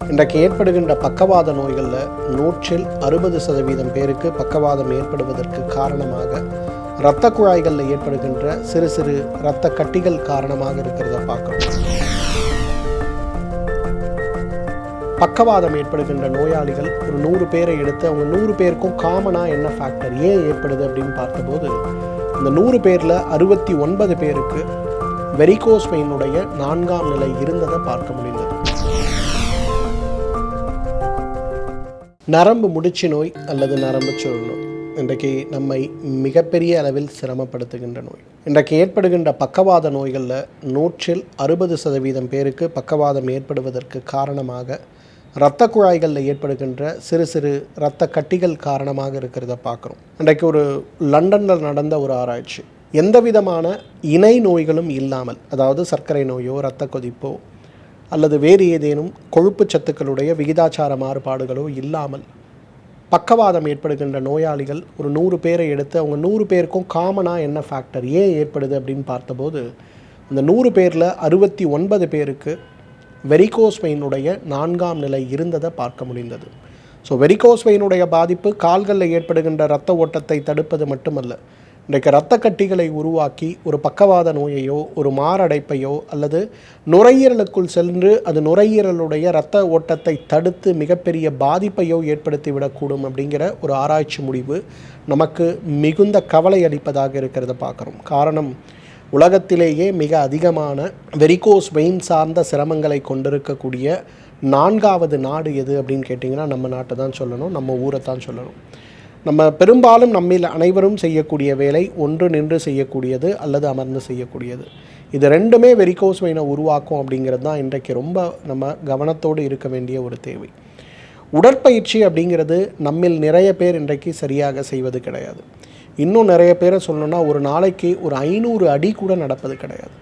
இன்றைக்கு ஏற்படுகின்ற பக்கவாத நோய்களில் நூற்றில் அறுபது சதவீதம் பேருக்கு பக்கவாதம் ஏற்படுவதற்கு காரணமாக இரத்த குழாய்களில் ஏற்படுகின்ற சிறு சிறு இரத்த கட்டிகள் காரணமாக இருக்கிறத பார்க்குறோம். பக்கவாதம் ஏற்படுகின்ற நோயாளிகள் ஒரு நூறு பேரை எடுத்து அவங்க நூறு பேருக்கும் காமனாக என்ன ஃபேக்டர் ஏன் ஏற்படுது அப்படின்னு பார்த்தபோது இந்த நூறு பேரில் அறுபத்தி ஒன்பது பேருக்கு வெரிகோஸ் வெயினுடைய நான்காம் நிலை இருந்ததை பார்க்க முடிந்தது. நரம்பு முடிச்சு நோய் அல்லது நரம்பு சுருள் நோய். இன்றைக்கு நம்மை மிகப்பெரிய அளவில் சிரமப்படுத்துகின்ற நோய். இன்றைக்கு ஏற்படுகின்ற பக்கவாத நோய்களில் நூற்றில் அறுபது சதவீதம் பேருக்கு பக்கவாதம் ஏற்படுவதற்கு காரணமாக இரத்த குழாய்களில் ஏற்படுகின்ற சிறு சிறு இரத்த கட்டிகள் காரணமாக இருக்கிறத பார்க்குறோம். இன்றைக்கு ஒரு லண்டனில் நடந்த ஒரு ஆராய்ச்சி. எந்த விதமான இணை நோய்களும் இல்லாமல் அதாவது சர்க்கரை நோயோ இரத்த கொதிப்போ அல்லது வேறு ஏதேனும் கொழுப்பு சத்துக்களுடைய விகிதாச்சார மாறுபாடுகளோ இல்லாமல் பக்கவாதம் ஏற்படுகின்ற நோயாளிகள் ஒரு நூறு பேரை எடுத்து அவங்க நூறு பேருக்கும் காமனாக என்ன ஃபேக்டர் ஏன் ஏற்படுது அப்படின்னு பார்த்தபோது அந்த நூறு பேரில் அறுபத்தி ஒன்பது பேருக்கு வெரிகோஸ்வெயினுடைய நான்காம் நிலை இருந்ததை பார்க்க முடிந்தது. ஸோ வெரிகோஸ்வெயினுடைய பாதிப்பு கால்களில் ஏற்படுகின்ற இரத்த ஓட்டத்தை தடுப்பது மட்டுமல்ல இன்றைக்கு இரத்த கட்டிகளை உருவாக்கி ஒரு பக்கவாத நோயையோ ஒரு மாரடைப்பையோ அல்லது நுரையீரலுக்குள் சென்று அது நுரையீரலுடைய இரத்த ஓட்டத்தை தடுத்து மிகப்பெரிய பாதிப்பையோ ஏற்படுத்தி விடக்கூடும் அப்படிங்கிற ஒரு ஆராய்ச்சி முடிவு நமக்கு மிகுந்த கவலை அளிப்பதாக இருக்கிறத பார்க்குறோம். காரணம் உலகத்திலேயே மிக அதிகமான வெரிகோஸ் வெயின் சார்ந்த சிரமங்களை கொண்டிருக்கக்கூடிய நான்காவது நாடு எது அப்படின்னு கேட்டிங்கன்னா நம்ம நாட்டை தான் சொல்லணும் நம்ம ஊரை தான் சொல்லணும். நம்ம பெரும்பாலும் நம்மில் அனைவரும் செய்யக்கூடிய வேலை ஒன்று நின்று செய்யக்கூடியது அல்லது அமர்ந்து செய்யக்கூடியது. இது ரெண்டுமே வெரிகோஸ் வெயினை உருவாக்கும் அப்படிங்கிறது தான் இன்றைக்கு ரொம்ப நம்ம கவனத்தோடு இருக்க வேண்டிய ஒரு தேவை. உடற்பயிற்சி அப்படிங்கிறது நம்மில் நிறைய பேர் இன்றைக்கு சரியாக செய்வது கிடையாது. இன்னும் நிறைய பேரை சொல்லணும்னா ஒரு நாளைக்கு ஒரு ஐநூறு அடி கூட நடப்பது கிடையாது.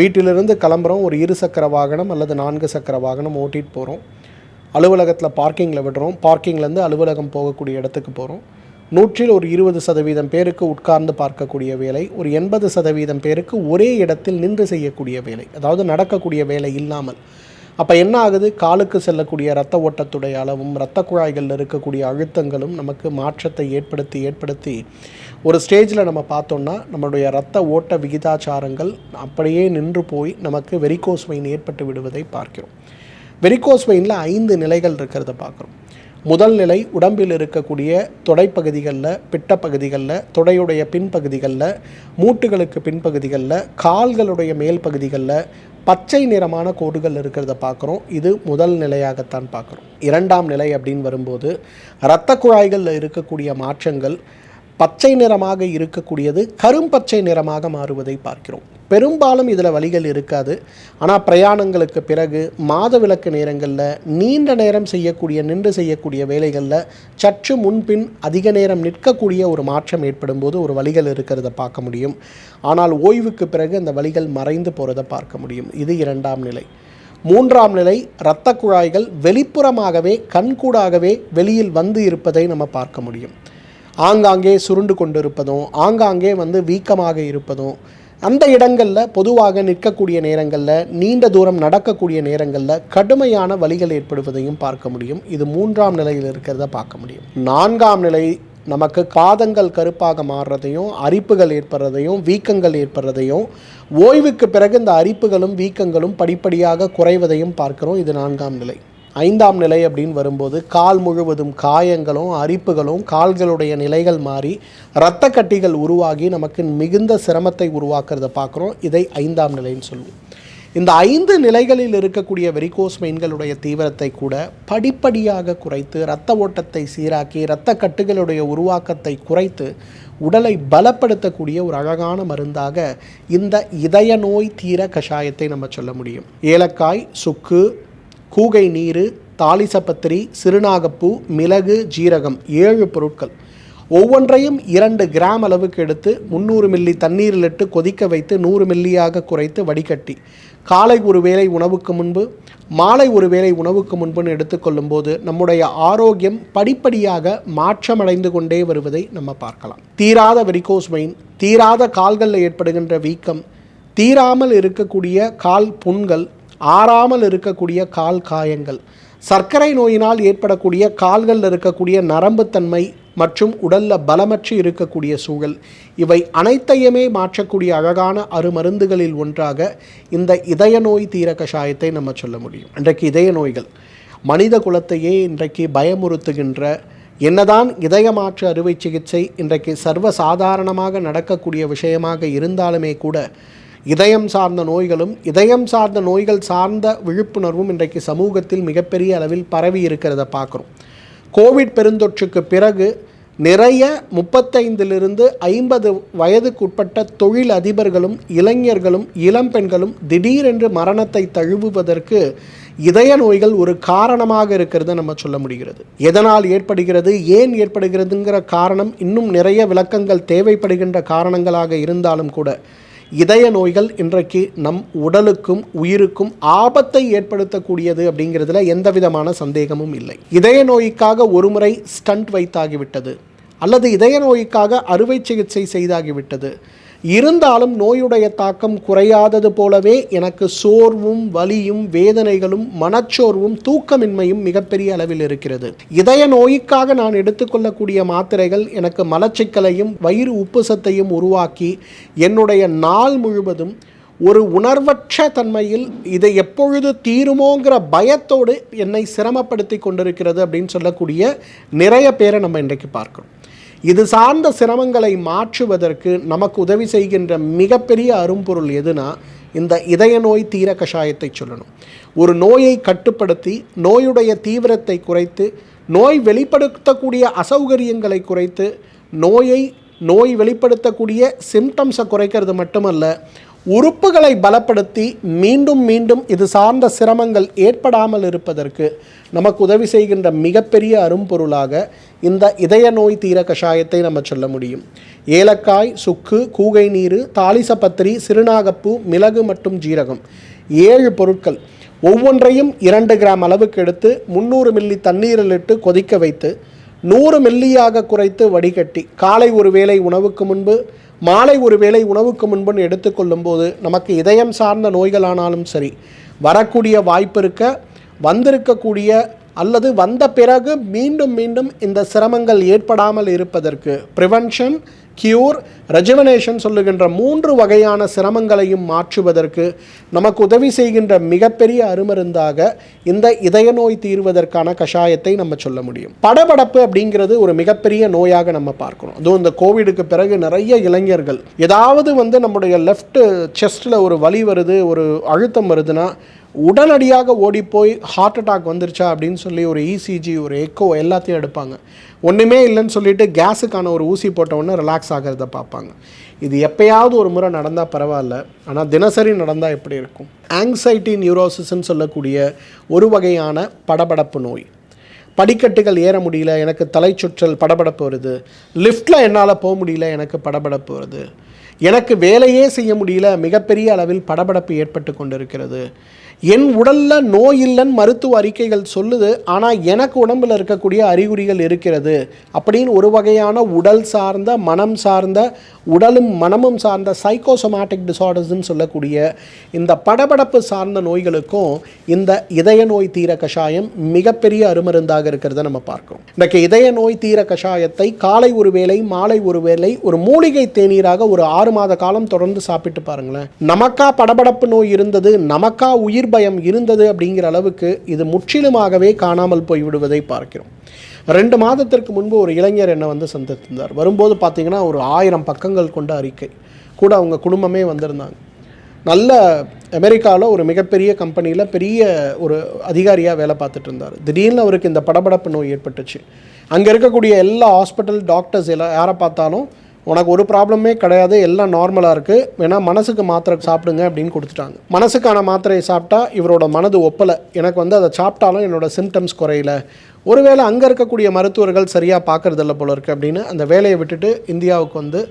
வீட்டிலிருந்து கிளம்புறோம் ஒரு இரு சக்கர வாகனம் அல்லது நான்கு சக்கர வாகனம் ஓட்டிகிட்டு போகிறோம் அலுவலகத்தில் பார்க்கிங்கில் விடுறோம். பார்க்கிங்லேருந்து அலுவலகம் போகக்கூடிய இடத்துக்கு போகிறோம் நூற்றில் ஒரு இருபது சதவீதம் பேருக்கு உட்கார்ந்து பார்க்கக்கூடிய வேலை ஒரு எண்பது சதவீதம் பேருக்கு ஒரே இடத்தில் நின்று செய்யக்கூடிய வேலை அதாவது நடக்கக்கூடிய வேலை இல்லாமல். அப்போ என்ன ஆகுது? காலுக்கு செல்லக்கூடிய இரத்த ஓட்டத்துடைய அளவும் இரத்த குழாய்களில் இருக்கக்கூடிய அழுத்தங்களும் நமக்கு மாற்றத்தை ஏற்படுத்தி ஏற்படுத்தி ஒரு ஸ்டேஜில் நம்ம பார்த்தோம்னா நம்மளுடைய இரத்த ஓட்ட விகிதாச்சாரங்கள் அப்படியே நின்று போய் நமக்கு வெரிகோஸ் வெயின் ஏற்பட்டு விடுவதை பார்க்கிறோம். வெரிகோஸ் வெயினில் ஐந்து நிலைகள் இருக்கிறத பார்க்குறோம். முதல் நிலை உடம்பில் இருக்கக்கூடிய தொடைப்பகுதிகளில் பிட்டப்பகுதிகளில் தொடையுடைய பின்பகுதிகளில் மூட்டுகளுக்கு பின்பகுதிகளில் கால்களுடைய மேல் பகுதிகளில் பச்சை நிறமான கோடுகள் இருக்கிறத பார்க்குறோம். இது முதல் நிலையாகத்தான் பார்க்குறோம். இரண்டாம் நிலை அப்படின்னு வரும்போது இரத்த குழாய்களில் இருக்கக்கூடிய மாற்றங்கள் பச்சை நிறமாக இருக்கக்கூடியது கரும்பச்சை நிறமாக மாறுவதை பார்க்கிறோம். பெரும்பாலும் இதில் வழிகள் இருக்காது. ஆனால் பிரயாணங்களுக்கு பிறகு மாத விளக்கு நேரங்களில் நீண்ட நேரம் செய்யக்கூடிய நின்று செய்யக்கூடிய வேலைகளில் சற்று முன்பின் அதிக நேரம் நிற்கக்கூடிய ஒரு மாற்றம் ஏற்படும் போது ஒரு வழிகள் இருக்கிறத பார்க்க முடியும். ஆனால் ஓய்வுக்கு பிறகு அந்த வழிகள் மறைந்து போகிறத பார்க்க முடியும். இது இரண்டாம் நிலை. மூன்றாம் நிலை இரத்த குழாய்கள் வெளிப்புறமாகவே கண்கூடாகவே வெளியில் வந்து இருப்பதை நம்ம பார்க்க முடியும். ஆங்காங்கே சுருண்டு கொண்டிருப்பதும் ஆங்காங்கே வந்து வீக்கமாக இருப்பதும் அந்த இடங்களில் பொதுவாக நிற்கக்கூடிய நேரங்களில் நீண்ட தூரம் நடக்கக்கூடிய நேரங்களில் கடுமையான வலிகள் ஏற்படுவதையும் பார்க்க முடியும். இது மூன்றாம் நிலையில் இருக்கிறத பார்க்க முடியும். நான்காம் நிலை நமக்கு பாதங்கள் கருப்பாக மாறுறதையும் அரிப்புகள் ஏற்படுறதையும் வீக்கங்கள் ஏற்படுறதையும் ஓய்வுக்கு பிறகு இந்த அரிப்புகளும் வீக்கங்களும் படிப்படியாக குறைவதையும் பார்க்கிறோம். இது நான்காம் நிலை. ஐந்தாம் நிலை அப்படின்னு வரும்போது கால் முழுவதும் காயங்களும் அரிப்புகளும் கால்களுடைய நிலைகள் மாறி இரத்த கட்டிகள் உருவாகி நமக்கு மிகுந்த சிரமத்தை உருவாக்குறத பார்க்குறோம். இதை ஐந்தாம் நிலைன்னு சொல்லுவோம். இந்த ஐந்து நிலைகளில் இருக்கக்கூடிய வெரிகோஸ் மெயின்களுடைய தீவிரத்தை கூட படிப்படியாக குறைத்து இரத்த ஓட்டத்தை சீராக்கி இரத்த கட்டுகளுடைய உருவாக்கத்தை குறைத்து உடலை பலப்படுத்தக்கூடிய ஒரு அழகான மருந்தாக இந்த இதய நோய் தீர கஷாயத்தை நம்ம சொல்ல முடியும். ஏலக்காய் சுக்கு கூகை நீர் தாலிசப்பத்திரி சிறுநாகப்பூ மிளகு ஜீரகம் ஏழு பொருட்கள். ஒவ்வொன்றையும் இரண்டு கிராம் அளவுக்கு எடுத்து முந்நூறு மில்லி தண்ணீரில் இட்டு கொதிக்க வைத்து நூறு மில்லியாக குறைத்து வடிகட்டி. காலை ஒரு வேளை உணவுக்கு முன்பு மாலை ஒரு வேளை உணவுக்கு முன்புன்னு எடுத்துக்கொள்ளும் போது நம்முடைய ஆரோக்கியம் படிப்படியாக மாற்றமடைந்து கொண்டே வருவதை நம்ம பார்க்கலாம். தீராத வெரிகோஸ் வெயின் தீராத கால்களில் ஏற்படுகின்ற வீக்கம் தீராமல் இருக்கக்கூடிய கால் புண்கள் ஆறாமல் இருக்கக்கூடிய கால் காயங்கள். சர்க்கரை நோயினால் ஏற்படக்கூடிய கால்களில் இருக்கக்கூடிய நரம்புத்தன்மை மற்றும் உடலில் பலமற்று இருக்கக்கூடிய சூழல். இவை அனைத்தையுமே மாற்றக்கூடிய அழகான அருமருந்துகளில் ஒன்றாக இந்த இதய நோய் தீர கஷாயத்தை நம்ம சொல்ல முடியும். இன்றைக்கு இதய நோய்கள். மனித குலத்தையே இன்றைக்கு பயமுறுத்துகின்ற என்னதான் இதய மாற்று அறுவை சிகிச்சை இன்றைக்கு சர்வ சாதாரணமாக நடக்கக்கூடிய விஷயமாக இருந்தாலுமே கூட இதயம் சார்ந்த நோய்களும் இதயம் சார்ந்த நோய்கள் சார்ந்த விழிப்புணர்வும் இன்றைக்கு சமூகத்தில் மிகப்பெரிய அளவில் பரவி இருக்கிறத பார்க்குறோம். கோவிட் பெருந்தொற்றுக்கு பிறகு நிறைய முப்பத்தைந்திலிருந்து ஐம்பது வயதுக்குட்பட்ட தொழில் அதிபர்களும் இளைஞர்களும் இளம் பெண்களும் திடீரென்று மரணத்தை தழுவுவதற்கு இதய நோய்கள் ஒரு காரணமாக இருக்கிறத நம்ம சொல்ல முடிகிறது. எதனால் ஏற்படுகிறது ஏன் ஏற்படுகிறதுங்கிற காரணம் இன்னும் நிறைய விளக்கங்கள் தேவைப்படுகின்ற காரணங்களாக இருந்தாலும் கூட இதய நோய்கள் இன்றைக்கு நம் உடலுக்கும் உயிருக்கும் ஆபத்தை ஏற்படுத்தக்கூடியது அப்படிங்கிறதுல எந்த விதமான சந்தேகமும் இல்லை. இதய நோய்க்காக ஒருமுறை ஸ்டண்ட் வைத்தாகிவிட்டது. அல்லது இதய நோய்க்காக அறுவை சிகிச்சை செய்தாகிவிட்டது. இருந்தாலும் நோயுடைய தாக்கம் குறையாதது போலவே எனக்கு சோர்வும் வலியும் வேதனைகளும் மனச்சோர்வும் தூக்கமின்மையும் மிகப்பெரிய அளவில் இருக்கிறது. இதய நோய்க்காக நான் எடுத்துக்கொள்ளக்கூடிய மாத்திரைகள் எனக்கு மலச்சிக்கலையும் வயிறு உப்புசத்தையும் உருவாக்கி என்னுடைய நாள் முழுவதும் ஒரு உணர்வற்ற தன்மையில் இதை எப்பொழுது தீருமோங்கிற பயத்தோடு என்னை சிரமப்படுத்தி கொண்டிருக்கிறது அப்படின்னு சொல்லக்கூடிய நிறைய பேரை நம்ம இன்றைக்கு பார்க்கிறோம். இது சார்ந்த சிரமங்களை மாற்றுவதற்கு நமக்கு உதவி செய்கின்ற மிகப்பெரிய அரும்பொருள் எதுனா இந்த இதய நோய் தீர கஷாயத்தை சொல்லணும். ஒரு நோயை கட்டுப்படுத்தி நோயுடைய தீவிரத்தை குறைத்து நோய் வெளிப்படுத்தக்கூடிய அசௌகரியங்களை குறைத்து நோயை நோய் வெளிப்படுத்தக்கூடிய சிம்டம்ஸை குறைக்கிறது மட்டுமல்ல உறுப்புகளை பலப்படுத்தி மீண்டும் மீண்டும் இது சார்ந்த சிரமங்கள் ஏற்படாமல் இருப்பதற்கு நமக்கு உதவி செய்கின்ற மிகப்பெரிய அரும்பொருளாக இந்த இதய நோய் தீர கஷாயத்தை நம்ம சொல்ல முடியும். ஏலக்காய் சுக்கு கூகை நீர் தாளிசப்பத்திரி சிறுநாகப்பூ மிளகு மற்றும் ஜீரகம் ஏழு பொருட்கள். ஒவ்வொன்றையும் இரண்டு கிராம் அளவுக்கு எடுத்து முந்நூறு மில்லி தண்ணீரில் இட்டு கொதிக்க வைத்து நூறு மில்லியாக குறைத்து வடிகட்டி காலை ஒரு வேளை உணவுக்கு முன்பு மாலை ஒரு வேளை உணவுக்கு முன்பு எடுத்துக்கொள்ளும் போது நமக்கு இதயம் சார்ந்த நோய்களானாலும் சரி வரக்கூடிய வாய்ப்பு இருக்க வந்திருக்கக்கூடிய அல்லது வந்த பிறகு மீண்டும் மீண்டும் இந்த சிரமங்கள் ஏற்படாமல் இருப்பதற்கு ப்ரிவென்ஷன் கியூர் ரெஜுவனேஷன் சொல்லுகின்ற மூன்று வகையான சிரமங்களையும் மாற்றுவதற்கு நமக்கு உதவி செய்கின்ற மிகப்பெரிய அருமருந்தாக இந்த இதய நோய் தீர்வதற்கான கஷாயத்தை நம்ம சொல்ல முடியும். படபடப்பு அப்படிங்கிறது ஒரு மிகப்பெரிய நோயாக நம்ம பார்க்கணும். அதுவும் இந்த கோவிடுக்கு பிறகு நிறைய இளைஞர்கள் ஏதாவது வந்து நம்முடைய லெஃப்ட் செஸ்ட்டில் ஒரு வலி வருது ஒரு அழுத்தம் வருதுன்னா உடனடியாக ஓடிப்போய் ஹார்ட் அட்டாக் வந்துருச்சா அப்படின்னு சொல்லி ஒரு இசிஜி ஒரு எக்கோ எல்லாத்தையும் எடுப்பாங்க. ஒன்றுமே இல்லைன்னு சொல்லிட்டு கேஸுக்கான ஒரு ஊசி போட்ட ரிலாக்ஸ் ஆகிறத பார்ப்பாங்க. இது எப்பயாவது ஒரு முறை நடந்தால் பரவாயில்ல. ஆனால் தினசரி நடந்தால் எப்படி இருக்கும்? ஆங்ஸைட்டி நியூரோசிஸ்ன்னு சொல்லக்கூடிய ஒரு வகையான படபடப்பு நோய். படிக்கட்டுகள் ஏற முடியல எனக்கு தலை சுற்றல் படபடப்பு வருது. லிஃப்ட்டில் என்னால் போக முடியல எனக்கு படபடப்பு வருது. எனக்கு வேலையே செய்ய முடியல மிகப்பெரிய அளவில் படபடப்பு ஏற்பட்டு கொண்டிருக்கிறது. என் உடலில் நோய் இல்லைன்னு மருத்துவ அறிக்கைகள் சொல்லுது ஆனால் எனக்கு உடம்பில் இருக்கக்கூடிய அறிகுறிகள் இருக்கிறது அப்படின்னு ஒரு வகையான உடல் சார்ந்த மனம் சார்ந்த உடலும் மனமும் சார்ந்த சைக்கோசோமேட்டிக் டிசார்டர்ஸ்ன்னு சொல்லக்கூடிய இந்த படபடப்பு சார்ந்த நோய்களுக்கும் இந்த இதய நோய் தீர கஷாயம் மிகப்பெரிய அருமருந்தாக இருக்கிறத நம்ம பார்க்கிறோம். இன்றைக்கு இதய நோய் தீர கஷாயத்தை காலை ஒரு வேளை மாலை ஒரு வேளை ஒரு மூலிகை தேநீராக ஒரு ஆறு மாத காலம் தொடர்ந்து சாப்பிட்டு பாருங்களேன். நமக்கா படபடப்பு நோய் இருந்தது நமக்கா உயிர் பயம் இருந்தது அப்படிங்கிற அளவுக்கு இது முற்றிலுமாகவே காணாமல் போய்விடுவதை பார்க்கிறோம். ரெண்டு மாதத்திற்கு முன்பு ஒரு இளைஞர் என்னை வந்து சந்தித்திருந்தார். வரும்போது பார்த்தீங்கன்னா ஒரு ஆயிரம் பக்கங்கள் கொண்ட அறிக்கை. கூட அவங்க குடும்பமே வந்திருந்தாங்க. நல்ல அமெரிக்காவில் ஒரு மிகப்பெரிய கம்பெனியில் பெரிய ஒரு அதிகாரியாக வேலை பார்த்துட்டு இருந்தார். திடீர்னு அவருக்கு இந்த படபடப்பு நோய் ஏற்பட்டுச்சு. அங்கே இருக்கக்கூடிய எல்லா ஹாஸ்பிட்டல் டாக்டர்ஸ் எல்லாம் யாரை பார்த்தாலும் உனக்கு ஒரு ப்ராப்ளமே கிடையாது எல்லாம் நார்மலாக இருக்குது வேணால் மனசுக்கு மாத்திரை சாப்பிடுங்க அப்படின்னு கொடுத்துட்டாங்க. மனசுக்கான மாத்திரையை சாப்பிட்டா இவரோட மனது ஒப்பலை. எனக்கு வந்து அதை சாப்பிட்டாலும் என்னோட சிம்டம்ஸ் குறையல. ஒருவேளை அங்கே இருக்கக்கூடிய மருத்துவர்கள் சரியாக பார்க்கறதில்ல போல இருக்குது அப்படின்னு அந்த வேலையை விட்டுட்டு இந்தியாவுக்கு வந்து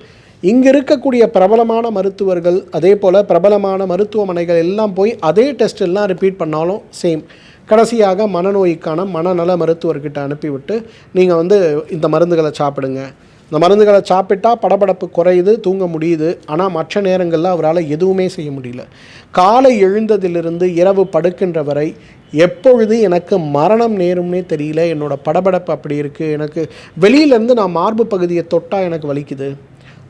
இங்கே இருக்கக்கூடிய பிரபலமான மருத்துவர்கள் அதே போல் பிரபலமான மருத்துவமனைகள் எல்லாம் போய் அதே டெஸ்ட் எல்லாம் ரிப்பீட் பண்ணாலும் சேம் கடைசியாக மனநோய்க்கான மனநல மருத்துவர்கிட்ட அனுப்பிவிட்டு நீங்கள் வந்து இந்த மருந்துகளை சாப்பிடுங்க. இந்த மருந்துகளை சாப்பிட்டா படபடப்பு குறையுது தூங்க முடியுது. ஆனால் மற்ற நேரங்களில் அவரால் எதுவுமே செய்ய முடியல. காலை எழுந்ததிலிருந்து இரவு படுக்கின்ற வரை எப்பொழுது எனக்கு மரணம் நேரும்னே தெரியல என்னோட படபடப்பு அப்படி இருக்குது எனக்கு வெளியிலேருந்து நான் மார்பு பகுதியை தொட்டால் எனக்கு வலிக்குது.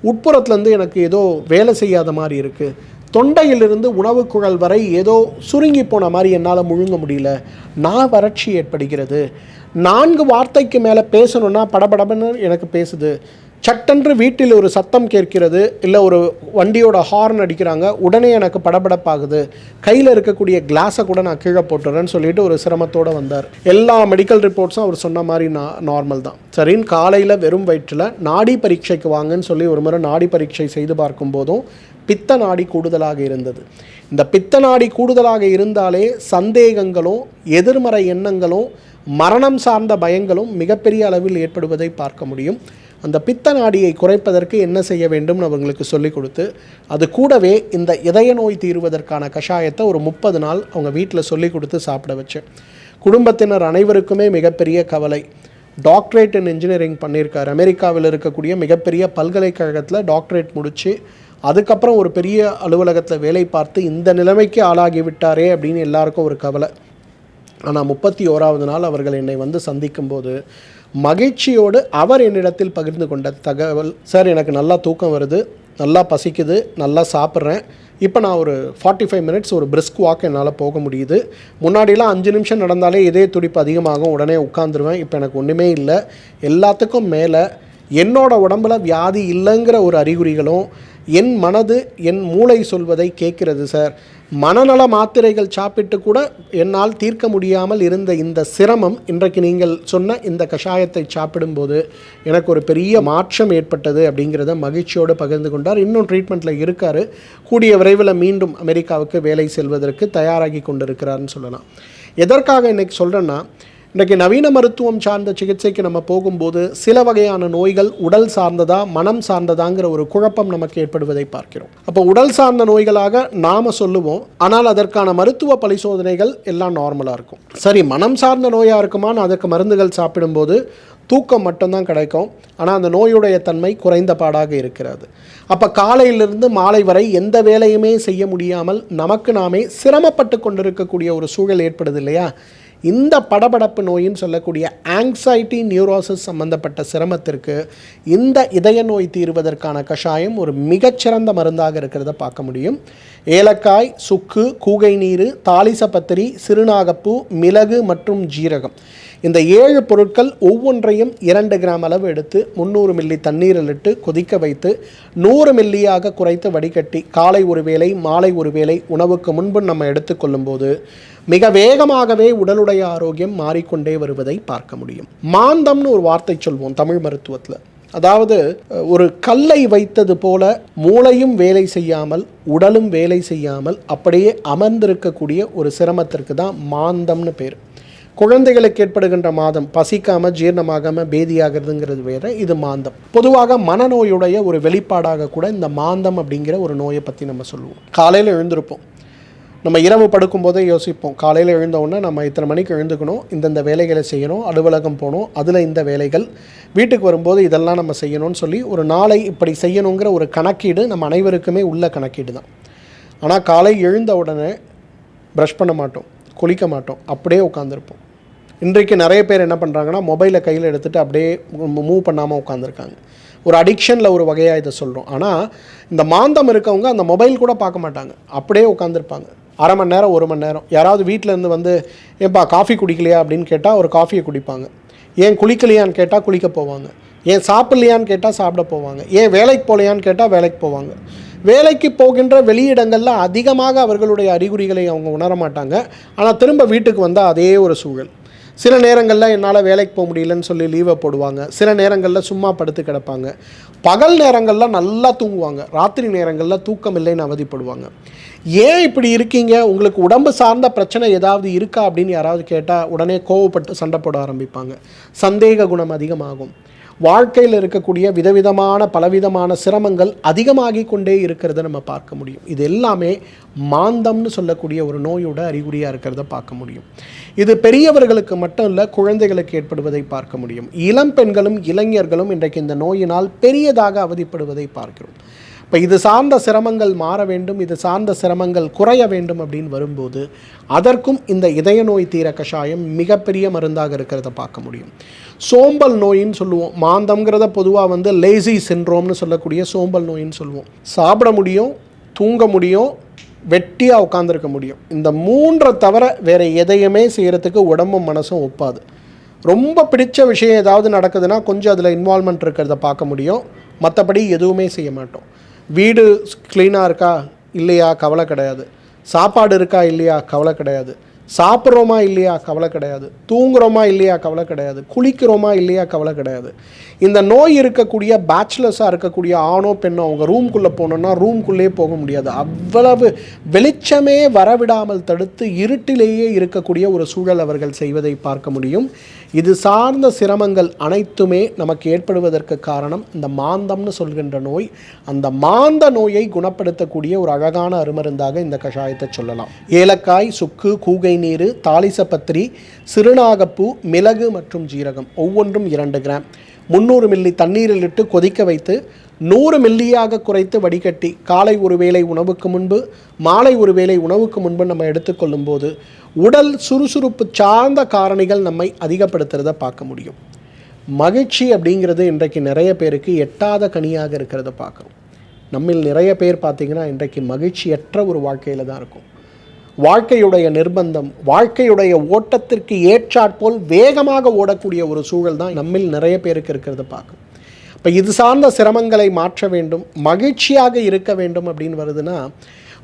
உட்புறத்துலேருந்து எனக்கு ஏதோ வேலை செய்யாத மாதிரி இருக்குது தொண்டையிலிருந்து உணவு குழல் வரை ஏதோ சுருங்கி போன மாதிரி என்னால் முழுங்க முடியல. நான் வறட்சி ஏற்படுகிறது. நான்கு வார்த்தைக்கு மேலே பேசணுன்னா படபடபன்னு எனக்கு பேசுது. சட்டென்று வீட்டில் ஒரு சத்தம் கேட்கிறது. இல்லை ஒரு வண்டியோட ஹார்ன் அடிக்கிறாங்க. உடனே எனக்கு படபடப்பாகுது. கையில் இருக்கக்கூடிய கிளாஸை கூட நான் கீழே போட்டுறேன்னு சொல்லிட்டு ஒரு சிரமத்தோடு வந்தார். எல்லா மெடிக்கல் ரிப்போர்ட்ஸும் அவர் சொன்ன மாதிரி நான் நார்மல் தான். சரின்னு காலையில் வெறும் வயிற்றில் நாடி பரீட்சைக்கு வாங்கன்னு சொல்லி ஒரு முறை நாடி பரீட்சை செய்து பார்க்கும்போதும் பித்த நாடி கூடுதலாக இருந்தது. இந்த பித்த நாடி கூடுதலாக இருந்தாலே சந்தேகங்களும் எதிர்மறை எண்ணங்களும் மரணம் சார்ந்த பயங்களும் மிகப்பெரிய அளவில் ஏற்படுவதை பார்க்க முடியும். அந்த பித்த நாடியை குறைப்பதற்கு என்ன செய்ய வேண்டும்னு அவங்களுக்கு சொல்லிக் கொடுத்து அது கூடவே இந்த இதய நோய் தீர்வதற்கான கஷாயத்தை ஒரு முப்பது நாள் அவங்க வீட்டில் சொல்லி கொடுத்து சாப்பிட வச்சேன் குடும்பத்தினர் அனைவருக்குமே மிகப்பெரிய கவலை. டாக்டரேட் இன் இன்ஜினியரிங் பண்ணியிருக்கார். அமெரிக்காவில் இருக்கக்கூடிய மிகப்பெரிய பல்கலைக்கழகத்தில் டாக்டரேட் முடித்து அதுக்கப்புறம் ஒரு பெரிய அலுவலகத்தில் வேலை பார்த்து இந்த நிலைமைக்கு ஆளாகி விட்டாரே அப்படின்னு எல்லாருக்கும் ஒரு கவலை. ஆனால் முப்பத்தி ஓராவது நாள் அவர்கள் என்னை வந்து சந்திக்கும்போது மகிழ்ச்சியோடு அவர் என்னிடத்தில் பகிர்ந்து கொண்ட தகவல் சார் எனக்கு நல்லா தூக்கம் வருது நல்லா பசிக்குது நல்லா சாப்பிட்றேன். இப்போ நான் ஒரு ஃபார்ட்டி ஃபைவ் மினிட்ஸ் ஒரு பிரிஸ்க் வாக் என்னால் போக முடியுது. முன்னாடிலாம் அஞ்சு நிமிஷம் நடந்தாலே இதே துடிப்பு அதிகமாகும். உடனே உட்காந்துருவேன் இப்போ எனக்கு ஒன்றுமே இல்லை. எல்லாத்துக்கும் மேலே என்னோட உடம்புல வியாதி இல்லைங்கிற ஒரு அறிகுறிகளும் என் மனது என் மூளை சொல்வதை கேட்கிறது சார். மனநல மாத்திரைகள் சாப்பிட்டு கூட என்னால் தீர்க்க முடியாமல் இருந்த இந்த சிரமம் இன்றைக்கு நீங்கள் சொன்ன இந்த கஷாயத்தை சாப்பிடும்போது எனக்கு ஒரு பெரிய மாற்றம் ஏற்பட்டது அப்படிங்கிறத மகிழ்ச்சியோடு பகிர்ந்து கொண்டார். இன்னும் ட்ரீட்மெண்ட்டில் இருக்கார். கூடிய விரைவில் மீண்டும் அமெரிக்காவுக்கு வேலை செல்வதற்கு தயாராகி கொண்டிருக்கிறார்னு சொல்லலாம். எதற்காக இன்றைக்கி சொல்கிறேன்னா இன்றைக்கு நவீன மருத்துவம் சார்ந்த சிகிச்சைக்கு நம்ம போகும்போது சில வகையான நோய்கள் உடல் சார்ந்ததா மனம் சார்ந்ததாங்கிற ஒரு குழப்பம் நமக்கு ஏற்படுவதை பார்க்கிறோம். அப்போ உடல் சார்ந்த நோய்களாக நாம் சொல்லுவோம். ஆனால் அதற்கான மருத்துவ பரிசோதனைகள் எல்லாம் நார்மலாக இருக்கும். சரி மனம் சார்ந்த நோயாக இருக்குமான்னு அதற்கு மருந்துகள் சாப்பிடும்போது தூக்கம் மட்டும்தான் கிடைக்கும். ஆனால் அந்த நோயுடைய தன்மை குறைந்த பாடாக இருக்கிறது. அப்போ காலையிலிருந்து மாலை வரை எந்த வேலையுமே செய்ய முடியாமல் நமக்கு நாமே சிரமப்பட்டு கொண்டிருக்கக்கூடிய ஒரு சூழல் ஏற்படுது இல்லையா? இந்த படபடப்பு நோயின்னு சொல்லக்கூடிய ஆங்ஸைட்டி நியூரோசிஸ் சம்பந்தப்பட்ட சிரமத்திற்கு இந்த இதய நோய் தீர்வதற்கான கஷாயம் ஒரு மிகச்சிறந்த மருந்தாக இருக்கிறத பார்க்க முடியும். ஏலக்காய் சுக்கு கூகை நீர் தாலிசப்பத்திரி சிறுநாகப்பூ மிளகு மற்றும் ஜீரகம். இந்த ஏழு பொருட்கள் ஒவ்வொன்றையும் இரண்டு கிராம் அளவு எடுத்து முந்நூறு மில்லி தண்ணீரில் இட்டு கொதிக்க வைத்து நூறு மில்லியாக குறைத்து வடிகட்டி காலை ஒரு வேளை மாலை ஒரு வேளை உணவுக்கு முன்பு நம்ம எடுத்துக்கொள்ளும்போது மிக வேகமாகவே உடலுடைய ஆரோக்கியம் மாறிக்கொண்டே வருவதை பார்க்க முடியும். மாந்தம்னு ஒரு வார்த்தை சொல்வோம் தமிழ் மருத்துவத்தில். அதாவது ஒரு கல்லை வைத்தது போல மூளையும் வேலை செய்யாமல் உடலும் வேலை செய்யாமல் அப்படியே அமர்ந்திருக்கக்கூடிய ஒரு சிரமத்திற்கு தான் மாந்தம்னு பேர். குழந்தைகளுக்கு ஏற்படுகின்ற மாதம் பசிக்காமல் ஜீரணமாகாமல் பேதியாகிறதுங்கிறது வேற இது மாந்தம். பொதுவாக மனநோயுடைய ஒரு வெளிப்பாடாக கூட இந்த மாந்தம் அப்படிங்கிற ஒரு நோயை பற்றி நம்ம சொல்லுவோம். காலையில் எழுந்திருப்போம். நம்ம இரவு படுக்கும்போதே யோசிப்போம். காலையில் எழுந்தவுடனே நம்ம இத்தனை மணிக்கு எழுந்துக்கணும் இந்தந்த வேலைகளை செய்யணும் அலுவலகம் போகணும் அதில் இந்த வேலைகள் வீட்டுக்கு வரும்போது இதெல்லாம் நம்ம செய்யணும்னு சொல்லி ஒரு நாளை இப்படி செய்யணுங்கிற ஒரு கணக்கீடு நம்ம அனைவருக்குமே உள்ள கணக்கீடு தான் ஆனால் காலை எழுந்த உடனே ப்ரஷ் பண்ண மாட்டோம். குளிக்க மாட்டோம். அப்படியே உட்காந்துருப்போம் இன்றைக்கு நிறைய பேர் என்ன பண்ணுறாங்கன்னா மொபைலை கையில் எடுத்துகிட்டு அப்படியே மூவ் பண்ணாமல் உட்காந்துருக்காங்க ஒரு அடிக்ஷனில் ஒரு வகையாக இதை சொல்கிறோம் ஆனால் இந்த மாந்தம் இருக்கவங்க அந்த மொபைல் கூட பார்க்க மாட்டாங்க. அப்படியே உட்காந்துருப்பாங்க அரை மணி நேரம் ஒரு மணி நேரம். யாராவது வீட்டில் இருந்து வந்து ஏன்பா காஃபி குடிக்கலையா அப்படின்னு கேட்டால் ஒரு காஃபியை குடிப்பாங்க. ஏன் குளிக்கலையான்னு கேட்டால் குளிக்க போவாங்க. ஏன் சாப்பிட்லையான்னு கேட்டால் சாப்பிட போவாங்க. ஏன் வேலைக்கு போகலையான்னு கேட்டால் வேலைக்கு போவாங்க. வேலைக்கு போகின்ற வெளியிடங்களில் அதிகமாக அவர்களுடைய அறிகுறிகளை அவங்க உணர மாட்டாங்க. ஆனால் திரும்ப வீட்டுக்கு வந்தால் அதே ஒரு சூழல். சில நேரங்களில் என்னால் வேலைக்கு போக முடியலன்னு சொல்லி லீவை போடுவாங்க. சில நேரங்களில் சும்மா படுத்து கிடப்பாங்க. பகல் நேரங்களில் நல்லா தூங்குவாங்க. ராத்திரி நேரங்களில் தூக்கம் இல்லைன்னு அவதிப்படுவாங்க. ஏன் இப்படி இருக்கீங்க? உங்களுக்கு உடம்பு சார்ந்த பிரச்சனை ஏதாவது இருக்கா அப்படின்னு யாராவது கேட்டால் உடனே கோவப்பட்டு சண்டை போட ஆரம்பிப்பாங்க. சந்தேக குணம் அதிகமாகும். வாழ்க்கையில் இருக்கக்கூடிய விதவிதமான பலவிதமான சிரமங்கள் அதிகமாகி கொண்டே இருக்கிறத நம்ம பார்க்க முடியும். இது எல்லாமே மாந்தம்னு சொல்லக்கூடிய ஒரு நோயோட அறிகுறியாக இருக்கிறத பார்க்க முடியும். இது பெரியவர்களுக்கு மட்டும் இல்லை குழந்தைகளுக்கு ஏற்படுவதை பார்க்க முடியும். இளம் பெண்களும் இளைஞர்களும் இன்றைக்கு இந்த நோயினால் பெரியதாக அவதிப்படுவதை பார்க்கிறோம். இப்போ இது சார்ந்த சிரமங்கள் மாற வேண்டும் இது சார்ந்த சிரமங்கள் குறைய வேண்டும் அப்படின்னு வரும்போது அதற்கும் இந்த இதய நோய் தீர கஷாயம் மிகப்பெரிய மருந்தாக இருக்கிறத பார்க்க முடியும். சோம்பல் நோயின்னு சொல்லுவோம். மாந்தம்ங்கிறத பொதுவாக வந்து லேசி சின்ரோம்னு சொல்லக்கூடிய சோம்பல் நோயின்னு சொல்லுவோம். சாப்பிட முடியும் தூங்க முடியும் வெட்டியாக உட்காந்துருக்க முடியும். இந்த மூன்றை தவிர வேறு எதையுமே செய்கிறதுக்கு உடம்பும் மனசும் ஒப்பாது. ரொம்ப பிடிச்ச விஷயம் ஏதாவது நடக்குதுன்னா கொஞ்சம் அதில் இன்வால்மெண்ட் இருக்கிறத பார்க்க முடியும். மற்றபடி எதுவுமே செய்ய மாட்டோம். வீடு க்ளீனாக இருக்கா? இல்லையா? கவலை கிடையாது. சாப்பாடு இருக்கா? இல்லையா? கவலை கிடையாது. சாப்பிட்றோமா? இல்லையா? கவலை கிடையாது. தூங்குறோமா? இல்லையா? கவலை கிடையாது. குளிக்கிறோமா? இல்லையா? கவலை கிடையாது. இந்த நோய் இருக்கக்கூடிய பேச்சுலர்ஸாக இருக்கக்கூடிய ஆணோ பெண்ணோ அவங்க ரூம்குள்ளே போனோன்னா ரூம்குள்ளே போக முடியாது. அவ்வளவு வெளிச்சமே வரவிடாமல் தடுத்து இருட்டிலேயே இருக்கக்கூடிய ஒரு சூழல் அவர்கள் செய்வதை பார்க்க முடியும். இது சார்ந்த சிரமங்கள் அனைத்துமே நமக்கு ஏற்படுவதற்கு காரணம் இந்த மாந்தம்னு சொல்கின்ற நோய். அந்த மாந்த நோயை குணப்படுத்தக்கூடிய ஒரு அழகான அருமருந்தாக இந்த கஷாயத்தை சொல்லலாம். ஏலக்காய் சுக்கு கூகை நீர் தாளிசப்பத்திரி சிறுநாகப்பூ மிளகு மற்றும் ஜீரகம் ஒவ்வொன்றும் இரண்டு கிராம். முந்நூறு மில்லி தண்ணீரில் இட்டு கொதிக்க வைத்து நூறு மில்லியாக குறைத்து வடிகட்டி காலை ஒரு வேளை உணவுக்கு முன்பு மாலை ஒரு வேளை உணவுக்கு முன்பு நம்ம எடுத்துக்கொள்ளும் போது உடல் சுறுசுறுப்பு சார்ந்த காரணிகள் நம்மை அதிகப்படுத்துறத பார்க்க முடியும். மகிழ்ச்சி அப்படிங்கிறது இன்றைக்கு நிறைய பேருக்கு எட்டாத கனியாக இருக்கிறத பார்க்குறோம். நம்மில் நிறைய பேர் பார்த்திங்கன்னா இன்றைக்கு மகிழ்ச்சியற்ற ஒரு வாழ்க்கையில் தான் இருக்கும். வாழ்க்கையுடைய நிர்பந்தம் வாழ்க்கையுடைய ஓட்டத்திற்கு ஏற்றாற்போல் வேகமாக ஓடக்கூடிய ஒரு சூழல் தான் நம்மில் நிறைய பேருக்கு இருக்கிறத பார்க்கும். இப்போ இது சார்ந்த சிரமங்களை மாற்ற வேண்டும் மகிழ்ச்சியாக இருக்க வேண்டும் அப்படின்னு வருதுன்னா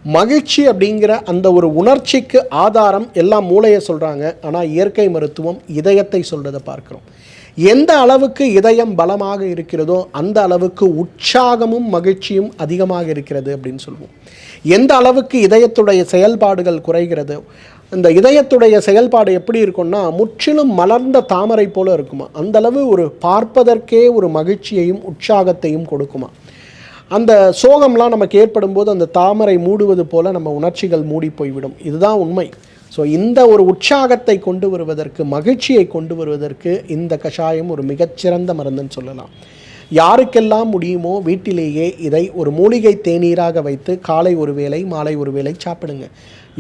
மகிழ்ச்சி அப்படிங்கிற அந்த ஒரு உணர்ச்சிக்கு ஆதாரம் எல்லாம் மூளையை சொல்கிறாங்க ஆனால் இயற்கை மருத்துவம் இதயத்தை சொல்கிறத பார்க்குறோம். எந்த அளவுக்கு இதயம் பலமாக இருக்கிறதோ அந்த அளவுக்கு உற்சாகமும் மகிழ்ச்சியும் அதிகமாக இருக்கிறது அப்படின்னு சொல்லுவோம். எந்த அளவுக்கு இதயத்துடைய செயல்பாடுகள் குறைகிறது இந்த இதயத்துடைய செயல்பாடு எப்படி இருக்கும்னா முற்றிலும் மலர்ந்த தாமரை போல இருக்குமா. அந்தளவு ஒரு பார்ப்பதற்கே ஒரு மகிழ்ச்சியையும் உற்சாகத்தையும் கொடுக்குமா. அந்த சோகம்லாம் நமக்கு ஏற்படும் போது அந்த தாமரை மூடுவது போல நம்ம உணர்ச்சிகள் மூடி போய்விடும். இதுதான் உண்மை. ஸோ இந்த ஒரு உற்சாகத்தை கொண்டு வருவதற்கு மகிழ்ச்சியை கொண்டு வருவதற்கு இந்த கஷாயம் ஒரு மிகச்சிறந்த மருந்துன்னு சொல்லலாம். யாருக்கெல்லாம் முடியுமோ வீட்டிலேயே இதை ஒரு மூலிகை தேநீராக வைத்து காலை ஒரு வேளை மாலை ஒரு வேளை சாப்பிடுங்க.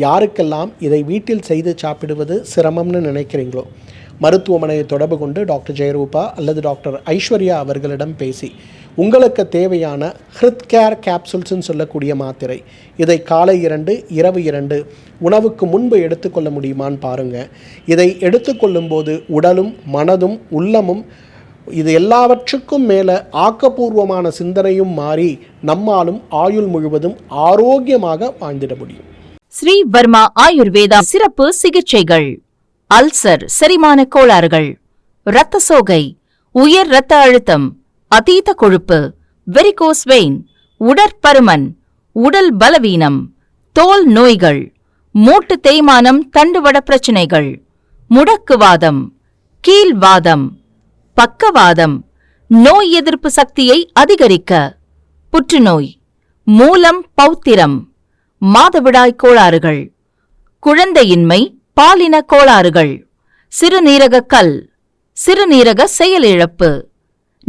யாருக்கெல்லாம் இதை வீட்டில் செய்து சாப்பிடுவது சிரமம்னு நினைக்கிறீங்களோ மருத்துவமனையை தொடர்பு கொண்டு டாக்டர் ஜெயரூபா அல்லது டாக்டர் ஐஸ்வர்யா அவர்களிடம் பேசி உங்களுக்கு தேவையான ஹிருத்கேர் கேப்சூல்ஸ்ன்னு சொல்லக்கூடிய மாத்திரை. இதை காலை இரண்டு இரவு இரண்டு உணவுக்கு முன்பு எடுத்துக்கொள்ள முடியுமான்னு பாருங்கள் இதை எடுத்துக்கொள்ளும் போது உடலும் மனதும் உள்ளமும் இது எல்லாவற்றுக்கும் மேலே ஆக்கப்பூர்வமான சிந்தனையும் மாறி நம்மாலும் ஆயுள் முழுவதும் ஆரோக்கியமாக வாழ்ந்திட முடியும். ஸ்ரீ வர்மா ஆயுர்வேதா சிறப்பு சிகிச்சைகள். அல்சர் செரிமான கோளாறுகள். இரத்த சோகை உயர் இரத்த அழுத்தம் அதீத கொழுப்பு வெரிகோஸ் வெயின் உடற்பருமன் உடல் பலவீனம் தோல் நோய்கள் மூட்டு தேய்மானம் தண்டுவட பிரச்சினைகள் முடக்குவாதம் கீழ்வாதம் பக்கவாதம் நோய் எதிர்ப்பு சக்தியை அதிகரிக்க புற்றுநோய் மூலம் பௌத்திரம் மாதவிடாய் கோளாறுகள் குழந்தையின்மை பாலின கோளாறுகள் சிறுநீரக கல் சிறுநீரக செயலிழப்பு.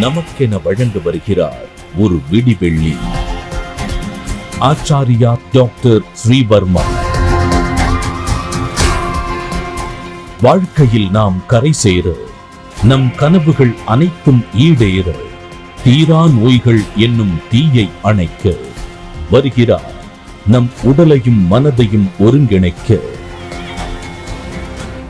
நமக்கென வழங்க வருகிறார் ஒரு விடிவெள்ளி. ஆச்சாரியா டாக்டர் ஸ்ரீவர்மா. வாழ்க்கையில் நாம் கரை சேர நம் கனவுகள் அனைத்தும் ஈடேற தீரா நோய்கள் என்னும் தீயை அணைக்க வருகிறார் நம் உடலையும் மனதையும் ஒருங்கிணைக்க.